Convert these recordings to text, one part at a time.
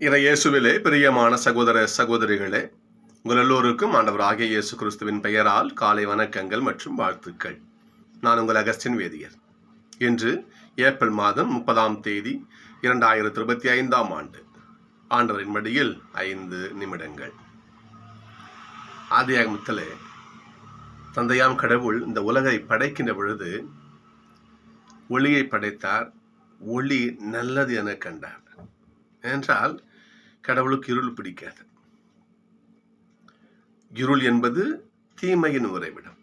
இறையேசுவிலே பிரியமான சகோதர சகோதரிகளே உங்கள் எல்லோருக்கும் ஆண்டவராகிய இயேசு கிறிஸ்துவின் பெயரால் காலை வணக்கங்கள் மற்றும் வாழ்த்துக்கள். நான் உங்கள் அகஸ்டின் வேதியர். இன்று ஏப்ரல் மாதம் முப்பதாம் தேதி இரண்டாயிரத்தி இருபத்தி ஐந்தாம் ஆண்டு. ஆண்டவரின் மடியில் ஐந்து நிமிடங்கள். ஆதியாகமத்தில் தந்தையாம் கடவுள் இந்த உலகை படைக்கின்ற பொழுது ஒளியை படைத்தார். ஒளி நல்லது என கண்டார். என்றால் கடவுளுக்கு இருள் பிடிக்காது. இருள் என்பது தீமையின் உறைவிடம்.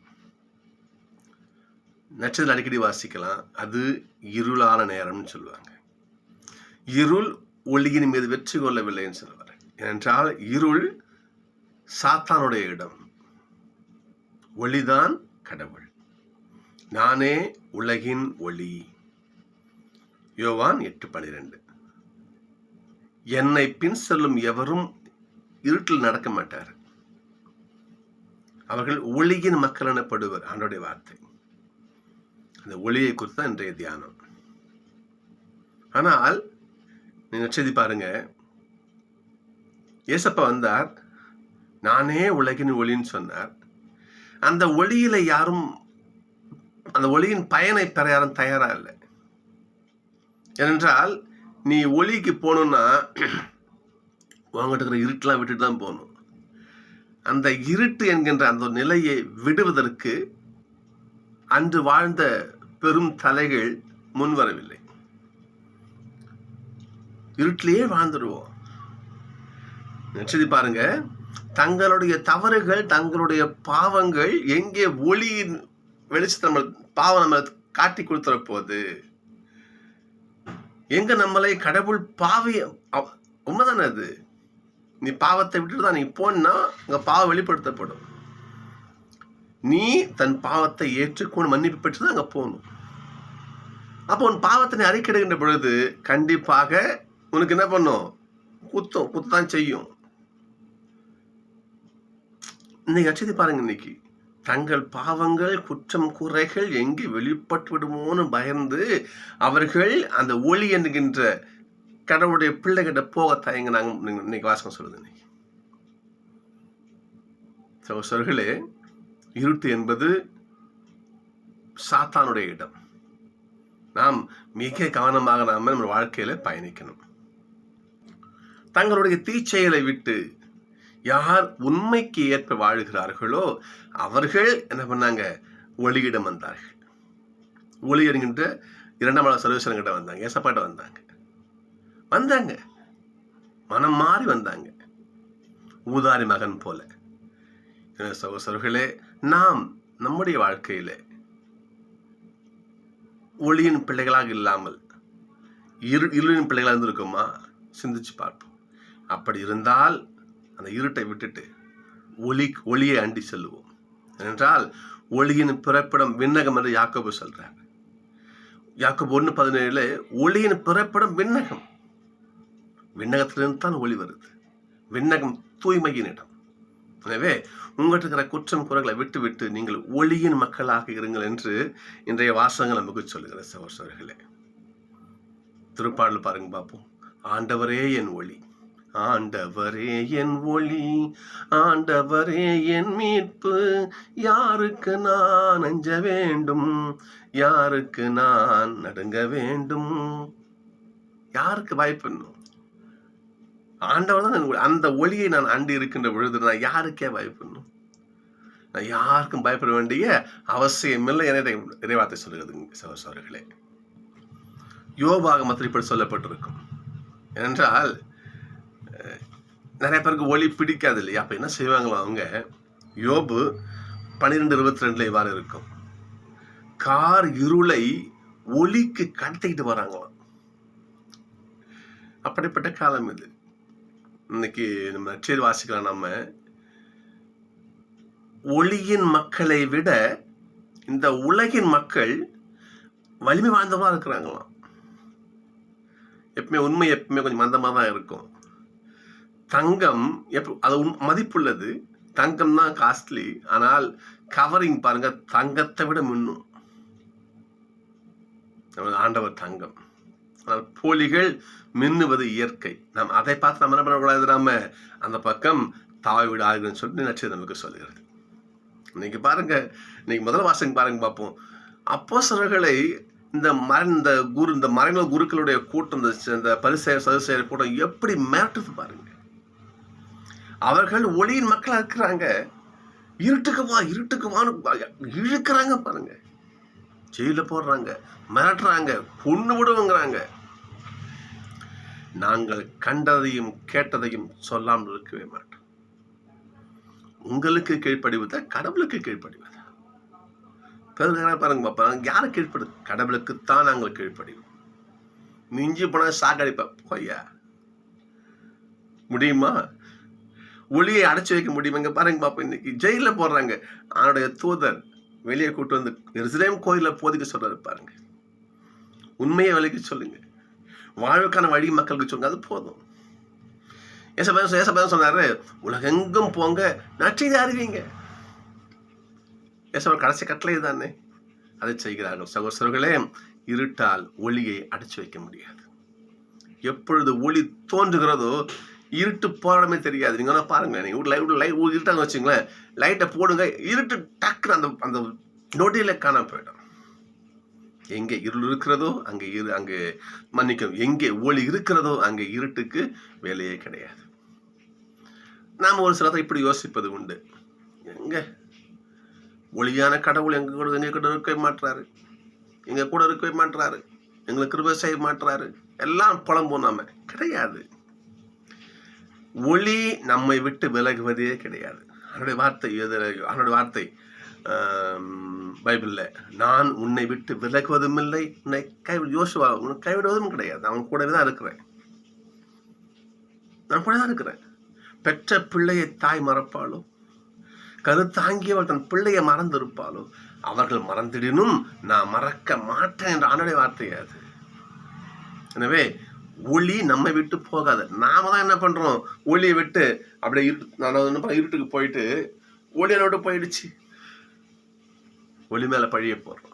நட்சத்திரம் அடிக்கடி வாசிக்கலாம் அது இருளான நேரம்னு சொல்லுவாங்க. இருள் ஒளியின் மீது வெற்றி கொள்ளவில்லைன்னு சொல்லுவார் ஏனென்றால் இருள் சாத்தானுடைய இடம். ஒளிதான் கடவுள். நானே உலகின் ஒளி. யோவான் எட்டு பனிரெண்டு. என்னை பின் செல்லும் எவரும் இருட்டில் நடக்க மாட்டார். அவர்கள் ஒளியின் மக்கள் எனப்படுவர் ஆண்டோடைய வார்த்தை. அந்த ஒளியை குறித்து தான் இன்றைய தியானம். ஆனால் நீங்கள் செய்தி பாருங்க. ஏசப்பா வந்தார். நானே உலகின் ஒளின்னு சொன்னார். அந்த ஒளியில யாரும் அந்த ஒளியின் பயனை பெற யாரும் தயாரா இல்லை. ஏனென்றால் நீ ஒளிக்கு போகணுன்னா உங்ககிட்ட இருக்கிற இருட்டெலாம் விட்டுட்டு தான் போகணும். அந்த இருட்டு என்கின்ற அந்த நிலையை விடுவதற்கு அன்று வாழ்ந்த பெரும் தலைகள் முன்வரவில்லை இருட்டிலேயே வாழ்ந்துடுவோம் நிச்சயதி பாருங்க தங்களுடைய தவறுகள் தங்களுடைய பாவங்கள் எங்கே ஒளியின் வெளிச்சத்தை நம்ம பாவம் நம்ம காட்டி கொடுத்துற போது எங்க நம்மளை கடவுள் பாவி உண்மைதானே அது? நீ பாவத்தை விட்டுட்டு தான் நீ போனா அங்க பாவம் வெளிப்படுத்தப்படும். நீ தன் பாவத்தை ஏற்றுக்கொண்டு மன்னிப்பு பெற்று தான் அங்க போகணும். அப்போ உன் பாவத்தை நீ அறிக்கிடுகின்ற பொழுது கண்டிப்பாக உனக்கு என்ன பண்ணும்? குத்தம். குத்தான் செய்யும். இன்னைக்கு அச்சதி பாருங்க இன்னைக்கு. தங்கள் பாவங்கள் குற்றம் குறைகள் எங்கே வெளிப்பட்டு விடுமோன்னு பயந்து அவர்கள் அந்த ஒளி என்கின்ற கடவுளுடைய பிள்ளைகிட்ட போக தயங்கினாங்க நாங்கள் இன்னைக்கு வாசகம் சொல்லுது இன்னைக்கு. சகோதரர்களே இருட்டு என்பது சாத்தானுடைய இடம். நாம் மிக கவனமாக நாம நம்ம வாழ்க்கையில பயணிக்கணும். தங்களுடைய தீச்செயலை விட்டு யார் உண்மைக்கு ஏற்ப வாழ்கிறார்களோ அவர்கள் என்ன பண்ணாங்க? ஒளியிடம் வந்தார்கள். ஒளி என்கின்ற இரண்டாம் நாள் சர்வேஸ்வரங்கிட்ட வந்தாங்க. ஏசப்பாட்ட வந்தாங்க. வந்தாங்க. மனம் மாறி வந்தாங்க. ஊதாரி மகன் போல. சகோசர்களே நாம் நம்முடைய வாழ்க்கையில ஒளியின் பிள்ளைகளாக இல்லாமல் இரு இருளின் பிள்ளைகளாக இருந்திருக்குமா? சிந்திச்சு பார்ப்போம். அப்படி இருந்தால் அந்த இருட்டை விட்டுட்டு ஒளி ஒளியை அண்டி செல்லுவோம். என்றால் ஒளியின் பிறப்பிடம் விண்ணகம் என்று யாக்கோபு சொல்றாங்க யாக்கோபு ஒன்று பதினேழுல ஒளியின் பிறப்பிடம் விண்ணகம். விண்ணகத்திலிருந்து தான் ஒளி வருது. விண்ணகம் தூய்மையின் இடம் எனவே உங்கள்கிட்ட இருக்கிற குற்றம் குறைகளை விட்டு விட்டு நீங்கள் ஒளியின் மக்களாக இருங்கள் என்று இன்றைய வாசகங்கள் நமக்கு சொல்லுகிற சகோசர்களே திருப்பாடல் பாருங்க பார்ப்போம் ஆண்டவரே என் ஒளி. ஆண்டவரே என் ஒளி ஆண்டவரே என் மீட்பு. யாருக்கு நான் அஞ்ச வேண்டும்? யாருக்கு நான் நடுங்க வேண்டும்? யாருக்கு பயப்படணும்? ஆண்டவர் தான் அந்த ஒளியை நான் அண்டி இருக்கின்ற பொழுது நான் யாருக்கே பயப்படணும்? நான் யாருக்கும் பயப்பட வேண்டிய அவசியமில்லை என இறைவார்த்தை சொல்லுகிறது சகோதரர்களே யோபாகமத்தில் இப்படி சொல்லப்பட்டிருக்கும். ஏனென்றால் நிறைய பேருக்கு ஒளி பிடிக்காது இல்லையா? அப்போ என்ன செய்வாங்களோ அவங்க? யோபு பன்னிரெண்டு இருபத்தி ரெண்டுல இவ்வாறு இருக்கும். கார் இருளை ஒளிக்கு கடத்திக்கிட்டு வராங்களாம். அப்படிப்பட்ட காலம் இது. இன்னைக்கு நம்ம நற்செய்தி வாசிக்கலாம் நம்ம ஒளியின் மக்களை விட இந்த உலகின் மக்கள் வலிமை வாய்ந்தவா இருக்கிறாங்களாம். எப்பவுமே உண்மை எப்பவுமே கொஞ்சம் மந்தமாக தான் இருக்கும். தங்கம் எப்போ அது உண்- மதிப்புள்ளது. தங்கம் தான் காஸ்ட்லி ஆனால் கவரிங் பாருங்க தங்கத்தை விட மின்னும். நமது ஆண்டவர் தங்கம். ஆனால் போலிகள் மின்னுவது இயற்கை. நாம் அதை பார்த்து நம்ம என்ன பண்ணக்கூடாது நாம? அந்த பக்கம் தாவி விடாதுன்னு சொல்லி நினைச்சது நமக்கு சொல்லுகிறது இன்னைக்கு பாருங்க இன்னைக்கு முதல் வாசகம் பாருங்க பார்ப்போம். அப்போ சிலர்களை இந்த மர இந்த குரு இந்த மறைமுக குருக்களுடைய கூட்டம் இந்த ச- இந்த பரிசெயர் சதுசெயர் கூட்டம் எப்படி மிரட்டுது பாருங்க. அவர்கள் ஒளியின் மக்களா இருக்கிறாங்க. இருட்டுக்கு வா இருட்டுக்கு வான்னு இழுக்கிறாங்க பாருங்க. ஜெயில போடுறாங்க மிரட்டுறாங்க பொண்ணு விடுவோங்கிறாங்க நாங்கள் கண்டதையும் கேட்டதையும் சொல்லாமல் இருக்கவே மாட்டோம். உங்களுக்கு கீழ்ப்படிவதா கடவுளுக்கு கீழ்ப்படிவதா பிறகு பாருங்க பாப்பா யாரை கீழ்ப்படு கடவுளுக்குத்தான் நாங்கள் கீழ்ப்படிவோம் மிஞ்சி போனா சாகடிப்பா பொய்யா. முடியுமா? ஒளியை அடைச்சி வைக்க முடியுமாங்க பாருங்க பாப்பா இன்னைக்கு ஜெயில போடுறாங்க அவனுடைய தூதர் வெளியே கூட்டு வந்து எருசலேம் கோயிலில் போதிக்க சொல்றாரு பாருங்க. உண்மையை விலைக்கு சொல்லுங்க. வாழ்வுக்கான வழி மக்களுக்கு சொல்லுங்க அது போதும். ஏசப்பா ஏசப்பா சொன்னாரு உலகெங்கும் போங்க நச்சு அறிவிங்க. ஏசப்பா கடைசி கட்டளை தானே. அதை செய்கிறார்கள். சகோசரர்களே இருட்டால் ஒளியை அடைச்சு வைக்க முடியாது. எப்பொழுது ஒளி தோன்றுகிறதோ இருட்டு போடமே தெரியாது. நீங்கள் வேணா பாருங்க. நீங்கள் லைவ் லைட் லைட் இருட்டாங்க வச்சுங்களேன். லைட்டை போடுங்க. இருட்டு டக்குன்னு அந்த அந்த நொடியில் காணாம போயிடும். எங்கே இருள் இருக்கிறதோ அங்கே இரு அங்கே மன்னிக்கும் எங்கே ஒளி இருக்கிறதோ அங்கே இருட்டுக்கு வேலையே கிடையாது. நாம் ஒரு சிலதை இப்படி யோசிப்பது உண்டு. எங்கே? ஒளியான கடவுள் எங்கள் கூட எங்கள் கூட இருக்கவே மாட்டுறாரு எங்கள் கூட இருக்கவே மாட்டுறாரு எங்களுக்கு கிருபை செய்ய மாட்டுறாரு எல்லாம் புலம்போம் நாம. கிடையாது. ஒளி நம்மை விட்டு விலகுவதே கிடையாது. அவனுடைய வார்த்தை அவனுடைய வார்த்தை பைபிளில் நான் உன்னை விட்டு விலகுவதும் இல்லை உன்னை கை யோசுவா உன்னை கைவிடுவதும் கிடையாது. அவன் கூடவே தான் இருக்கிறேன். நான் கூட தான் இருக்கிறேன். பெற்ற பிள்ளையை தாய் மறப்பாளோ? கருத்தாங்கியவள் தன் பிள்ளையை மறந்திருப்பாளோ? அவர்கள் மறந்திடினும் நான் மறக்க மாட்டேன் என்ற ஆணுடைய வார்த்தை அது. எனவே ஒளி நம்மை விட்டு போகாது. நாம தான் என்ன பண்ணுறோம் ஒளியை விட்டு அப்படியே இருட்டு நான் என்ன பண்ண இருட்டுக்கு போயிட்டு ஒளி விட்டு போயிடுச்சு. ஒளி மேலே பழிய போடுறோம்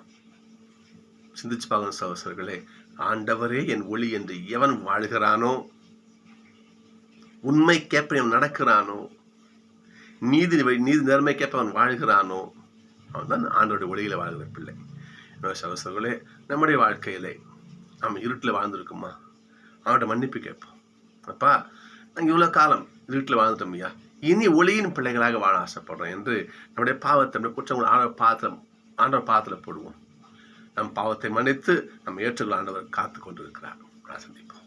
சிந்திச்சு பார்க்கணும் சகோசர்களே ஆண்டவரே என் ஒளி என்று எவன் வாழ்கிறானோ? உண்மை கேப்பவன் நடக்கிறானோ? நீதி நீதி நேர்மை கேப்பவன் வாழ்கிறானோ? அவன் தான் ஆண்டோட ஒளியில் வாழ்கிற பிள்ளை. எனவே சகோசரர்களே நம்முடைய வாழ்க்கையிலே நம்ம இருட்டில் வாழ்ந்திருக்குமா? அவன்கிட்ட மன்னிப்பு கேட்போம். அப்பா நாங்கள் இவ்வளோ காலம் வீட்டில் வாழ்ந்துட்டோம் ஐயா இனி ஒளியின் பிள்ளைகளாக வாழ ஆசைப்படுறோம் என்று நம்முடைய பாவத்தை நம்முடைய குற்றங்கள் ஆண்டவர் பாத்திரம் ஆண்டவர் பாத்திரம் போடுவோம். நம் பாவத்தை மன்னித்து நம்ம ஏற்றுக்கொள்ள ஆண்டவர் காத்து கொண்டிருக்கிறார் நான் சந்திப்போம்.